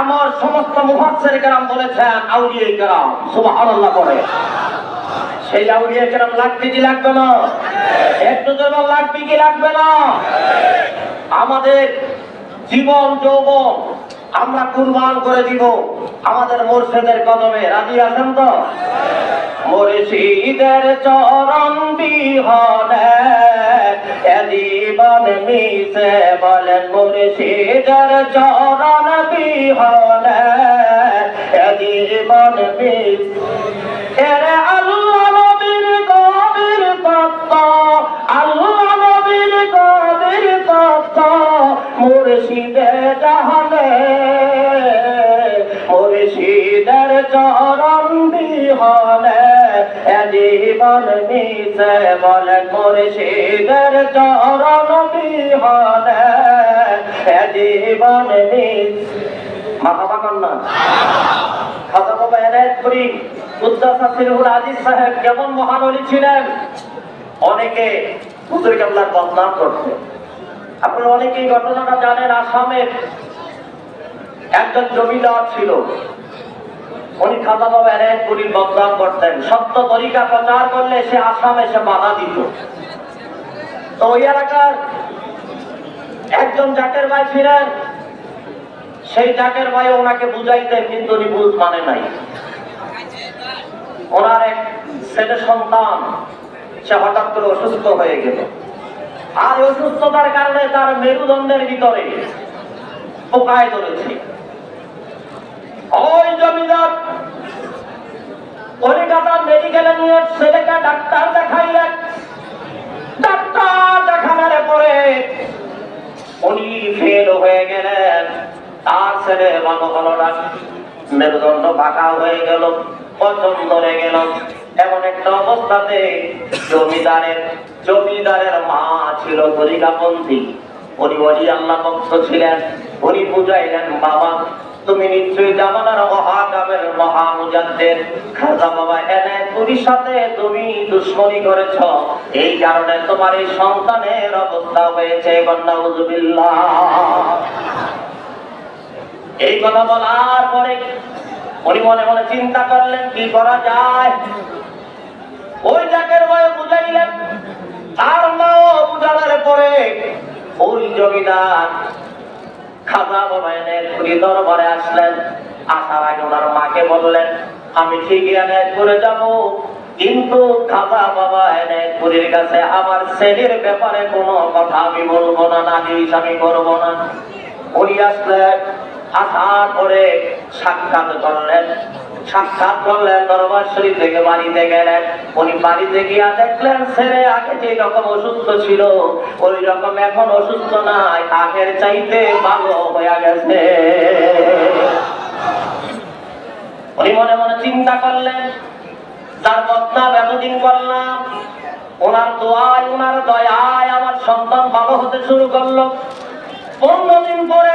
আমার সমস্ত মুহাসের কেরাম বলেছেন আউলিয়ে কেরাম, সুবহানাল্লাহ করে সেই আউলিয়া কেরাম লাগবে কি লাগবে না? একটু জন্য লাগবে কি লাগবে না? আমাদের জীবন, যৌবন আমরা কুরবান করে দিব আমাদের মোর্শেদের কদমে। রাজি আছেন তো? মুর্শিদের চরণ বিহনে জীবন মিশে বলেন, মুর্শিদের চরণ বিহনে জীবন মিশে আল্লাহ নবীর গভীর তত্ত্ব, আল্লাহ নবীর গভীর তত্ত্ব, মুর্শিদে জাহানে। মুর্শিদের চরণ বিহনে জীবন মিশে বলে মুর্শিদের চরণ বিহনে জীবন বাবা এনায়েত করি উদ্দাসা সিরহুল আজিজ সাহেব কেমন মহানলী ছিলেন? অনেকে হুজুর বদনাম করছে। অনেকেই ঘটনাটা জানেন, আসামের একজন জমিদার ছিল। উনি খাজা বাবা এনায়েত করির বদনাম করতেন। সত্য তরিকা প্রচার করলে সে আসামে সে বাধা দিত। তো ওই এলাকার একজন জাকের ভাই ছিলেন, সেই জাকের ভাই ওনাকে বুঝাইতেন, কিন্তু উনি বুঝ মানে নাই। ওনার এক ছেলে সন্তান, সে হঠাৎ করে অসুস্থ হয়ে গেল। আর অসুস্থতার কারণে তার মেরুদণ্ডের ভিতরে পোকায় ধরেছে। ওই জমিদার কলিকাতা মেডিকেলে নিয়ে ছেলেকে ডাক্তার দেখাইলেন। ছেলে ভালো হলো না মেরুদণ্ড বাঁকা হয়ে গেল, পচন ধরে গেল। এমন একটা অবস্থাতে জমিদারের জমিদারের মা ছিল তরিকাপন্থী। উনি আল্লাহ ভক্ত ছিলেন, উনি বুঝাইলেন, বাবা, তুমি নিশ্চয়ই মহামুজাদ্দের খাজা বাবা, এনে সাথে তুমি দুশ্মনী করেছ। এই কারণে তোমার এই সন্তানের অবস্থা হয়েছে কন্যা এই কথা বলার পরে উনি মনে মনে চিন্তা করলেন, কি করা যায়? ওই জাকের বয়ে বুঝাইলেন তার মাও বুঝানোর পরে ওই জমিদার খাজা বাবা এনে ঘুরি দরবারে আসলেন, আসার আগে ওনার মাকে বললেন, আমি ঠিকই এনে করে যাব, কিন্তু খাজা বাবা এনে ঘুরির কাছে আমার ছেলের ব্যাপারে কোনো কথা আমি বলব না, নালিশ আমি করব না। উনি আসলেন আসার পরে সাক্ষাৎ করলেন। সাক্ষাৎ করলেন, দরবার শরীফ থেকে বাড়িতে গেলেন। উনি বাড়িতে গিয়া দেখলেন, ছেলে আগে যে রকম অসুস্থ ছিল, ওই রকম এখন অসুস্থ নাই, আগের চাইতে ভালো হয়ে গেছে। উনি মনে মনে চিন্তা করলেন, তার বদনাম এতদিন করলাম, ওনার দোয়ায়, ওনার দয়ায় আমার সন্তান ভালো হতে শুরু করল। পনেরো দিন পরে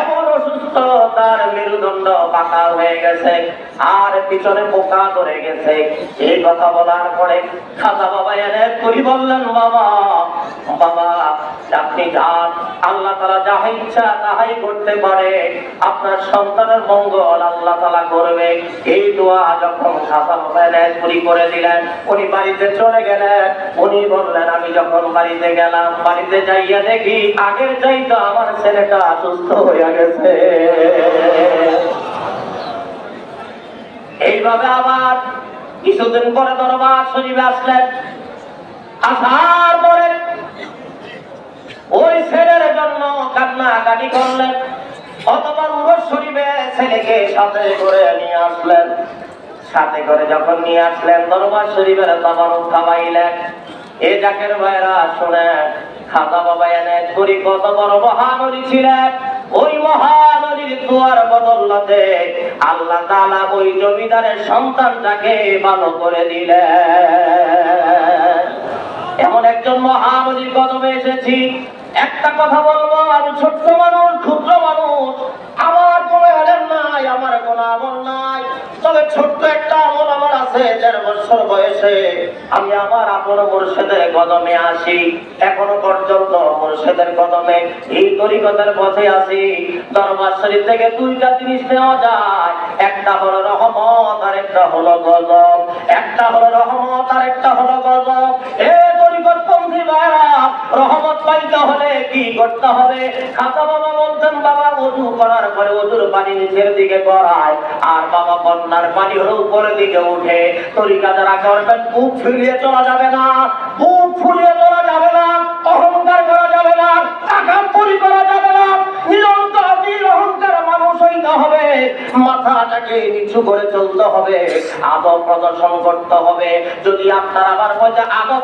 এমন অসুস্থ তার মেরুদণ্ড পাকা হয়ে গেছে, আর পিছনে পোকা ধরে গেছে। এই কথা বলার পরে খাতা বাবা এনে করি বললেন, বাবা বাবা, আপনি যান। আল্লাহ তালা যাহা ইচ্ছা তাহাই করতে পারে। আপনার সন্তানের মঙ্গল আল্লাহ তালা করবে। এই দোয়া যখন খাতা বাবা এনে পুরি করে দিলেন, উনি বাড়িতে চলে গেলেন। উনি বললেন, আমি যখন বাড়িতে গেলাম, বাড়িতে যাইয়া দেখি, আগের চাইতে আমার ছেলেটা অসুস্থ এইভাবে আবার কিছুদিন পরে দরবার শরীফে আসলেন। আসার পরে ওই ছেলের জন্য করলেন। ছেলেকে সাথে করে নিয়ে আসলেন। সাথে করে যখন নিয়ে আসলেন, দরবার শরীফের তাবারক এ ভাইরা শুনে খাতা বাবা এনে কত বড় মহানদী ছিলেন। ওই মহানদীর দুয়ার বদলতে আল্লাহ তালা ওই জমিদারের সন্তানটাকে ভালো করে দিলে এমন একজন মহানদীর কদমে এসেছি। একটা কথা বলব, আমি ছোট্ট মানুষ, ক্ষুদ্র মানুষ। আমার কোনো নাই, আমার কোনো আমল নাই। তবে ছোট্ট একটা আমল আমার আছে, দেড় বছর বয়সে। আমি আমার আপন মুর্শিদের কদমে আসি, এখনও পর্যন্ত মুর্শিদের কদমে। এই তরিকতের পথে আসি, দরবার শরীর থেকে দুইটা জিনিস নেওয়া যায়। একটা হলো রহমত আর একটা হলো গজব। একটা হলো রহমত আর একটা হলো গজব। এ রহমত পাইতে হলে কি করতে হবে? খাতা বাবা বাবা করার পরে পানি নিচের দিকে আর বাবা পানি হলো উপরের দিকে উঠে। তরিকা যারা করবেন চলা যাবে না ফুলিয়ে চলা যাবে না, অহংকার করা যাবে না আকাম্পরি করা যাবে না, নিরন্তর মাথাটাকে করে চলতে হবে, আদব প্রদর্শন করতে হবে। যদি আপনার আবার মধ্যে আদব